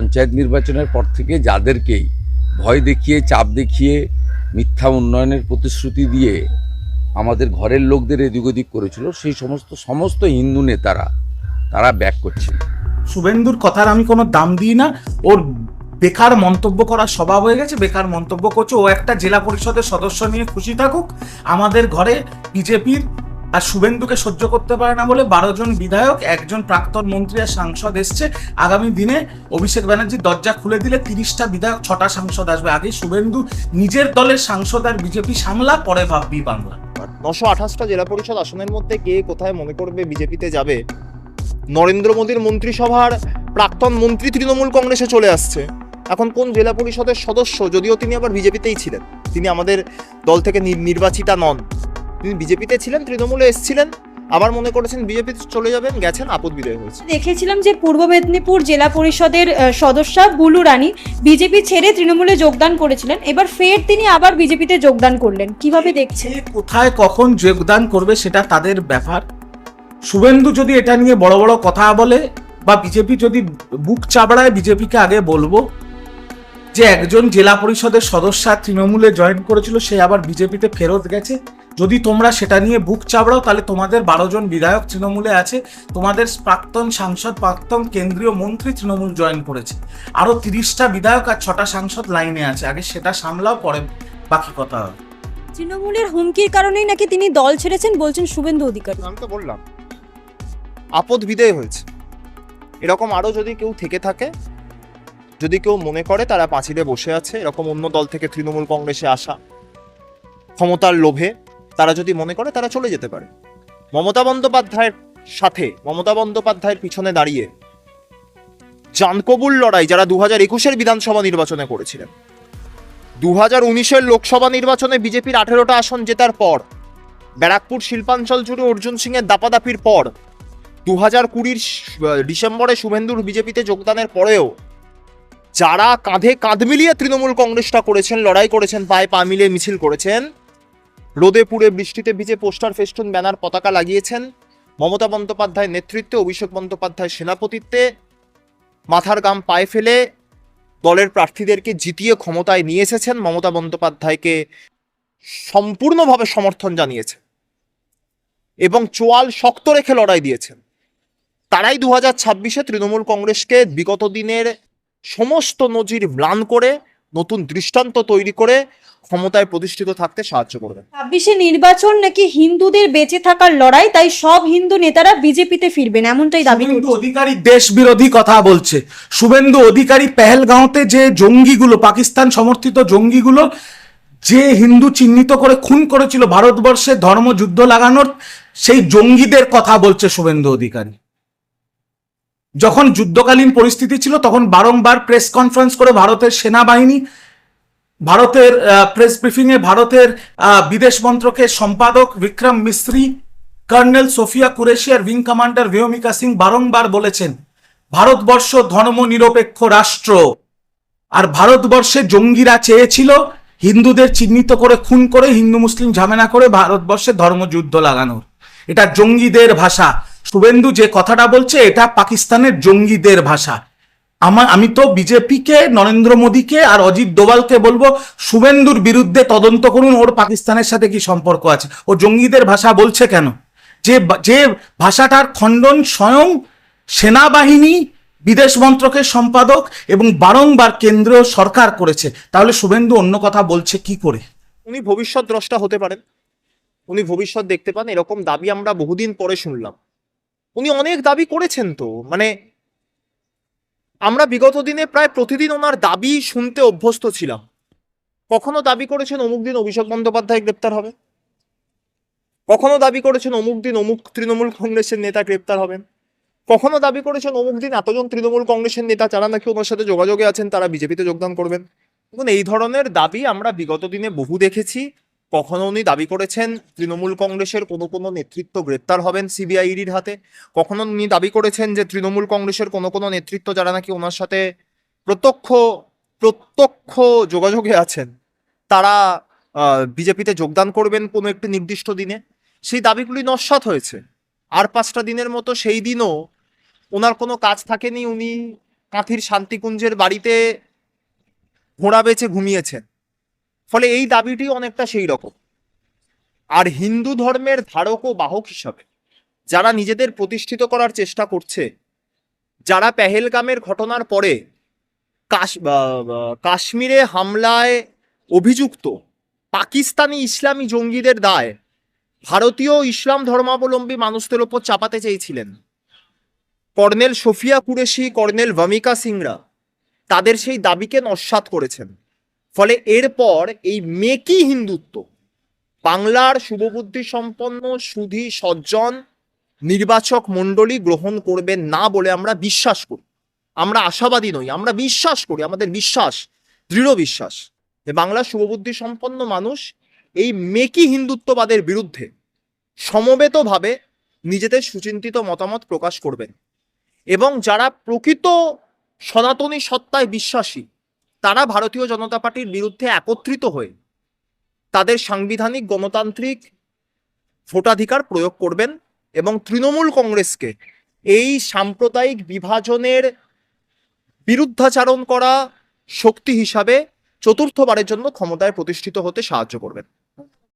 পঞ্চায়েত নির্বাচনের পর থেকে যাদেরকেই ভয় দেখিয়ে, চাপ দেখিয়ে, মিথ্যা উন্নয়নের প্রতিশ্রুতি দিয়ে আমাদের ঘরের লোকদের এদিক ওদিক করেছিল, সেই সমস্ত সমস্ত হিন্দু নেতারা তারা ব্যাক করছে শুভেন্দুর কথার আমি কোনো দাম দিই না। ওর বেকার মন্তব্য করার স্বভাব হয়ে গেছে। বেকার মন্তব্য করছে। ও একটা জেলা পরিষদের সদস্য নিয়ে খুশি থাকুক। আমাদের ঘরে বিজেপির আর শুভেন্দুকে সহ্য করতে পারে না বলে বারো জন বিধায়ক, একজন প্রাক্তন মন্ত্রী আর সাংসদ এসছে। আগামী দিনে অভিষেক ব্যানার্জির দরজা খুলে দিলে তিরিশটা বিধায়ক, ছটা সাংসদ আসবে। আগে শুভেন্দু নিজের দলের সাংসদ আর বিজেপি সামলা, পরে ভাববি বাংলা। নশো আঠাশটা জেলা পরিষদ আসনের মধ্যে কে কোথায় মনে করবে বিজেপিতে যাবে? নরেন্দ্র মোদীর মন্ত্রিসভার প্রাক্তন মন্ত্রী তৃণমূল কংগ্রেসে চলে আসছে। এখন কোন জেলা পরিষদের সদস্য? যদিও তিনি আবার বিজেপিতেই ছিলেন। তিনি আমাদের দল থেকে নির্বাচিতা নন। তিনি বিজেপিতে ছিলেন তৃণমূলে এসেছিলেন। আবার মনে করেছেন বিজেপিতে চলে যাবেন গেছেন আপদ বিদায় হয়েছে। দেখেছিলাম যে পূর্ব মেদিনীপুর জেলা পরিষদের সদস্যা বুলু রানী বিজেপি ছেড়ে তৃণমূলে যোগদান করেছিলেন। এবার ফের তিনি আবার বিজেপিতে যোগদান করলেন। কীভাবে দেখছেন? কোথায় কখন যোগদান করবে সেটা তাদের ব্যাপার। শুভেন্দু যদি এটা নিয়ে বড় বড় কথা বলে বা বিজেপি যদি বুক চাবড়ায় বিজেপিকে আগে বলব যে একজন জেলা পরিষদের সদস্য তৃণমূলে জয়েন করেছিল সে আবার বিজেপিতে ফেরত গেছে। যদি তোমরা সেটা নিয়ে বুক চাবড়াও তাহলে তোমাদের বারো জন বিধায়ক তৃণমূলে আছে। তোমাদের প্রাক্তন সাংসদ প্রাক্তন কেন্দ্রীয় মন্ত্রী তৃণমূল জয়েন করেছে। আরও তিরিশটা বিধায়ক আর ছটা সাংসদ লাইনে আছে। আগে সেটা সামলাও পরে বাকি কথা হবে। তৃণমূলের হুমকির কারণেই নাকি তিনি দল ছেড়েছেন বলছেন শুভেন্দু অধিকারী। আমি তো বললাম আপদ বিদায় হয়েছে। এরকম আরও যদি কেউ থেকে থাকে যদি কেউ মনে করে তারা পাঁচিলে বসে আছে এরকম অন্য দল থেকে তৃণমূল কংগ্রেসে আসা ক্ষমতার লোভে তারা যদি মনে করে, তারা চলে যেতে পারে। মমতা বন্দ্যোপাধ্যায়ের সাথে, মমতা বন্দ্যোপাধ্যায়ের পিছনে দাঁড়িয়ে জানকবুল লড়াই যারা দু হাজার একুশের বিধানসভা নির্বাচনে করেছিলেন দু হাজার উনিশের লোকসভা নির্বাচনে বিজেপির আঠেরোটা আসন জেতার পর, ব্যারাকপুর শিল্পাঞ্চল জুড়ে অর্জুন সিং এর দাপাদাপির পর দু হাজার কুড়ির ডিসেম্বরে শুভেন্দুর বিজেপিতে যোগদানের পরেও যারা কাঁধে কাঁধ মিলিয়ে তৃণমূল কংগ্রেসটা করেছেন, লড়াই করেছেন, পায়ে পা মিলিয়ে মিছিল করেছেন রোদে পুড়ে বৃষ্টিতে ভিজে পোস্টার ফেস্টুন ব্যানার পতাকা লাগিয়েছেন মমতা বন্দ্যোপাধ্যায়ের নেতৃত্বে, অভিষেক বন্দ্যোপাধ্যায় সেনাপতিত্বে। মাথার গাম পায়ে ফেলে দলের প্রার্থীদেরকে জিতিয়ে ক্ষমতায় নিয়ে এসেছেন মমতা বন্দ্যোপাধ্যায়কে সম্পূর্ণভাবে সমর্থন জানিয়েছে এবং চোয়াল শক্ত রেখে লড়াই দিয়েছেন। তারাই দু হাজার ছাব্বিশে তৃণমূল কংগ্রেসকে বিগত দিনের সমস্ত নজির ম্লান করে নতুন দৃষ্টান্ত তৈরি করে ক্ষমতায় প্রতিষ্ঠিত থাকতে সাহায্য করবেন ছাব্বিশে নির্বাচন নাকি হিন্দুদের বেঁচে থাকার লড়াই তাই সব হিন্দু নেতারা বিজেপিতে ফিরবেন এমনটাই দাবি শুভেন্দু অধিকারী দেশ বিরোধী কথা বলছে। শুভেন্দু অধিকারী পেহেলগাঁওতে যে জঙ্গিগুলো পাকিস্তান সমর্থিত জঙ্গিগুলো যে হিন্দু চিহ্নিত করে খুন করেছিল ভারতবর্ষে ধর্মযুদ্ধ লাগানোর সেই জঙ্গিদের কথা বলছে শুভেন্দু অধিকারী। যখন যুদ্ধকালীন পরিস্থিতি ছিল, তখন বারংবার প্রেস কনফারেন্স করে ভারতের সেনাবাহিনী, ভারতের প্রেস ব্রিফিং এ ভারতের বিদেশ মন্ত্রকের সম্পাদক বিক্রম মিস্ত্রি, কর্নেল সোফিয়া কুরেশিয়ার উইং কমান্ডার ভিয়মিকা সিং বারংবার বলেছেন, ভারতবর্ষ ধর্মনিরপেক্ষ রাষ্ট্র। আর ভারতবর্ষে জঙ্গিরা চেয়েছিল হিন্দুদের চিহ্নিত করে, খুন করে হিন্দু মুসলিম ঝামেলা করে ভারতবর্ষে ধর্মযুদ্ধ লাগানোর। এটা জঙ্গিদের ভাষা। শুভেন্দু যে কথাটা বলছে, এটা পাকিস্তানের জঙ্গিদের ভাষা। আমার আমি তো বিজেপিকে, নরেন্দ্র মোদীকে আর অজিত দোভালকে বলব, শুভেন্দুর বিরুদ্ধে তদন্ত করুন, ওর পাকিস্তানের সাথে কি সম্পর্ক আছে? ও জঙ্গিদের ভাষা বলছে কেন? যে যে ভাষাটার খণ্ডন স্বয়ং সেনাবাহিনী, বিদেশ মন্ত্রকের সম্পাদক এবং বারংবার কেন্দ্রীয় সরকার করেছে। তাহলে শুভেন্দু অন্য কথা বলছে কি করে? উনি ভবিষ্যৎ দ্রষ্টা হতে পারেন। উনি ভবিষ্যৎ দেখতে পান, এরকম দাবি আমরা বহুদিন পরে শুনলাম। উনি অনেক দাবি করেছেন তো। মানে আমরা বিগত দিনে প্রায় প্রতিদিন ওনার দাবি শুনতে অভ্যস্ত ছিলাম। কখনো দাবি করেছেন অমুক দিন অভিষেক বন্দ্যোপাধ্যায় গ্রেপ্তার হবে? কখনো দাবি করেছেন অমুক দিন অমুক তৃণমূল কংগ্রেসের নেতা গ্রেপ্তার হবেন? কখনো দাবি করেছেন অমুক দিন এতজন তৃণমূল কংগ্রেসের নেতা যারা নাকি ওনার সাথে যোগাযোগে আছেন, তারা বিজেপিতে যোগদান করবেন? এই ধরনের দাবি আমরা বিগত দিনে বহু দেখেছি। কখনো উনি দাবি করেছেন তৃণমূল কংগ্রেসের কোনো কোনো নেতৃত্ব গ্রেপ্তার হবেন সিবিআইডির হাতে? কখনো উনি দাবি করেছেন যে তৃণমূল কংগ্রেসের কোনো কোনো নেতৃত্ব যারা নাকি ওনার সাথে প্রত্যক্ষ প্রত্যক্ষ যোগাযোগে আছেন, তারা বিজেপিতে যোগদান করবেন কোনো একটি নির্দিষ্ট দিনে? সেই দাবিগুলি নস্বাত হয়েছে। আর পাঁচটা দিনের মতো সেই দিনও ওনার কোনো কাজ থাকেনি, উনি কাঁথির শান্তিকুঞ্জের বাড়িতে ঘোড়া বেচে ঘুমিয়েছেন। ফলে এই দাবিটি অনেকটা সেই রকম। আর হিন্দু ধর্মের ধারক ও বাহক হিসাবে যারা নিজেদের প্রতিষ্ঠিত করার চেষ্টা করছে, যারা পেহেলগামের ঘটনার পরে কাশ কাশ্মীরে হামলায় অভিযুক্ত পাকিস্তানি ইসলামী জঙ্গিদের দায় ভারতীয় ইসলাম ধর্মাবলম্বী মানুষদের ওপর চাপাতে চেয়েছিলেন। Colonel Sophia Qureshi, colonel Vyomika Singra তাদের সেই দাবিকে নস্বাত করেছেন। ফলে এরপর এই মেকি হিন্দুত্ব, বাংলার শুভবুদ্ধি সম্পন্ন, সুধী, সজ্জন, নির্বাচক মণ্ডলী গ্রহণ করবেন না বলে আমরা বিশ্বাস করি। আমরা আশাবাদী নই, আমরা বিশ্বাস করি, আমাদের বিশ্বাস, দৃঢ় বিশ্বাস যে বাংলার শুভবুদ্ধি সম্পন্ন মানুষ এই মেকি হিন্দুত্ববাদের বিরুদ্ধে সমবেতভাবে নিজেদের সুচিন্তিত মতামত প্রকাশ করবেন। এবং যারা প্রকৃত সনাতনী সত্তায় বিশ্বাসী তারা ভারতীয় জনতা পার্টির বিরুদ্ধে একত্রিত হয়ে তাদের সাংবিধানিক গণতান্ত্রিক ভোটাধিকার প্রয়োগ করবেন এবং তৃণমূল কংগ্রেসকে এই সাম্প্রদায়িক বিভাজনের বিরুদ্ধাচারণ করা শক্তি হিসাবে চতুর্থবারের জন্য ক্ষমতায় প্রতিষ্ঠিত হতে সাহায্য করবেন।